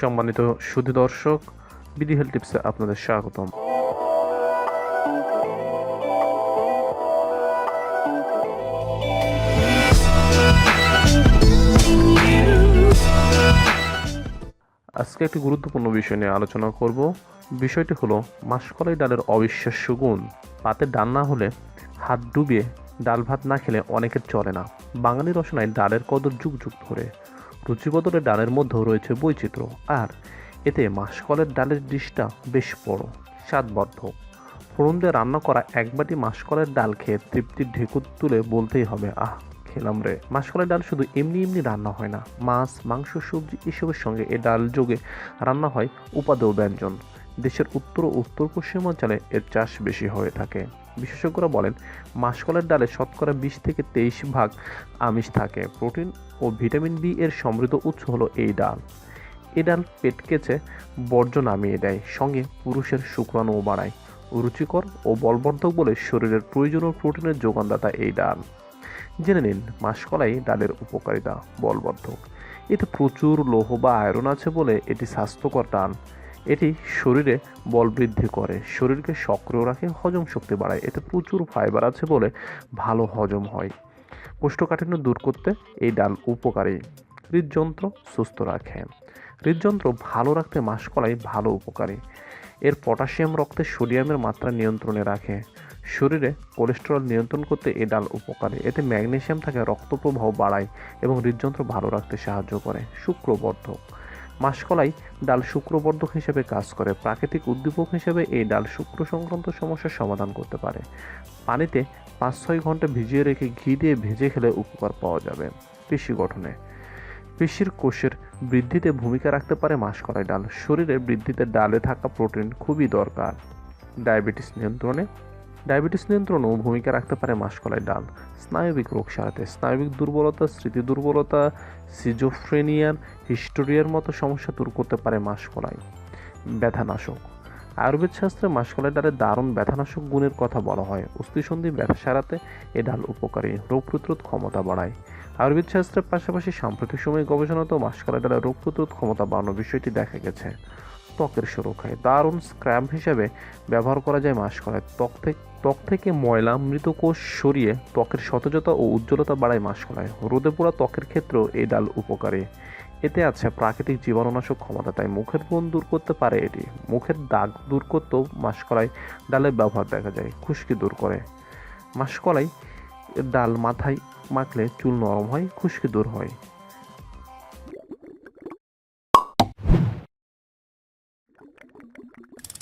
সম্মানিত সুধী দর্শক, BD health টিপসে আপনাদের স্বাগতম। আজকে একটি গুরুত্বপূর্ণ বিষয় নিয়ে আলোচনা করব। বিষয়টি হলো মাসকলাই ডালের অবিশ্বাস্য গুণ। পাতে ডাল না হলে হাত ডুবিয়ে ডাল ভাত না খেলে অনেকের চলে না। বাঙালি রসনায় ডালের কদর যুগ যুগ ধরে। রুচিবদলে ডালের মধ্যেও রয়েছে বৈচিত্র্য। আর এতে মাসকলের ডালের ডিশটা বেশ বড় স্বাদবর্ধক ফোড়ন দিয়ে রান্না করা এক বাটি মাসকলের ডাল খেয়ে তৃপ্তির ঢেকুর তুলে বলতেই হবে, আহ, খেলাম রে। মাসকলের ডাল শুধু এমনি এমনি রান্না হয় না। মাছ, মাংস, সবজি এসবের সঙ্গে এ ডাল যোগে রান্না হয় উপাদেয় ব্যঞ্জন। দেশের উত্তর ও উত্তর পশ্চিমাঞ্চলে এর চাষ বেশি হয়ে থাকে। বিশেষজ্ঞরা বলেন মাসকলের ডালে শতকরা বিশ থেকে তেইশ ভাগ আমিষ থাকে। প্রোটিন ও ভিটামিন বি এর সমৃদ্ধ উৎস হলো এই ডাল। এ ডাল পেট কেচে বর্জ্য নামিয়ে দেয়, সঙ্গে পুরুষের শুক্রাণুও বাড়ায় রুচিকর ও বলবর্ধক বলে শরীরের প্রয়োজনীয় প্রোটিনের যোগানদাতা এই ডাল। জেনে নিন, মাসকলাই ডালের উপকারিতা, বলবর্ধক। এতে প্রচুর লৌহ বা আয়রন আছে বলে এটি স্বাস্থ্যকর ডাল। এটি শরীরে বল বৃদ্ধি করে, শরীরকে সক্রিয় রাখে, হজম শক্তি বাড়ায়। এতে প্রচুর ফাইবার আছে বলে ভালো হজম হয়। কোষ্ঠকাঠিন্য দূর করতে এই ডাল উপকারী। হৃদযন্ত্র সুস্থ রাখে। হৃদযন্ত্র ভালো রাখতে মাসকলাই ভালো উপকারী। এর পটাশিয়াম রক্তে সোডিয়ামের মাত্রা নিয়ন্ত্রণে রাখে। শরীরে কোলেস্টেরল নিয়ন্ত্রণ করতে এই ডাল উপকারী। এতে ম্যাগনেশিয়াম থাকে রক্ত প্রবাহ বাড়ায় এবং হৃদযন্ত্র ভালো রাখতে সাহায্য করে। শুক্রবর্ধক। মাসকলাই ডাল শুক্রবর্ধক হিসেবে কাজ করে। প্রাকৃতিক উদ্দীপক হিসেবে এই ডাল শুক্র সংক্রান্ত সমস্যার সমাধান করতে পারে। পানিতে পাঁচ ছয় ঘণ্টা ভিজিয়ে রেখে ঘি দিয়ে ভেজে খেলে উপকার পাওয়া যাবে পেশি গঠনে। পেশির কোষের বৃদ্ধিতে ভূমিকা রাখতে পারে মাসকলাই ডাল। শরীরে বৃদ্ধিতে ডালে থাকা প্রোটিন খুবই দরকার। ডায়াবেটিস নিয়ন্ত্রণে ডায়াবেটিস নিয়ন্ত্রণেও ভূমিকা রাখতে পারে মাসকলাই ডাল। স্নায়বিক রোগ সারাতে স্নায়বিক দুর্বলতা, স্মৃতি দুর্বলতা সিজোফ্রেনিয়ার হিস্টোরিয়ার মতো সমস্যা দূর করতে পারে মাসকলাই। ব্যথানাশক। আয়ুর্বেদ শাস্ত্রে মাসকলাই ডালে দারুণ ব্যথানাশক গুণের কথা বলা হয়। অস্থিসন্ধি ব্যথা সারাতে এ ডাল উপকারী, রোগ প্রতিরোধ ক্ষমতা বাড়ায়। আয়ুর্বেদ শাস্ত্রের পাশাপাশি সাম্প্রতিক সময়ে গবেষণাতেও মাসকলাই ডালে রোগ প্রতিরোধ ক্ষমতা বাড়ানোর বিষয়টি দেখা গেছে। ত্বকের সুরক্ষায় দারুণ স্ক্র্যাব হিসেবে ব্যবহার করা যায় মাসকলাই ত্বক থেকে ত্বক থেকে ময়লা মৃত কোষ সরিয়ে ত্বকের সতেজতা ও উজ্জ্বলতা বাড়ায় মাসকলাই রোদে পোড়া ত্বকের ক্ষেত্রেও এই ডাল উপকারী। এতে আছে প্রাকৃতিক জীবাণুনাশক ক্ষমতা, তাই মুখের ব্রণ দূর করতে পারে এটি। মুখের দাগ দূর করতেও মাসকলাই ডালের ব্যবহার দেখা যায়, খুশকি দূর করে। মাসকলাই ডাল মাথায় মাখলে চুল নরম হয়, খুশকি দূর হয়। you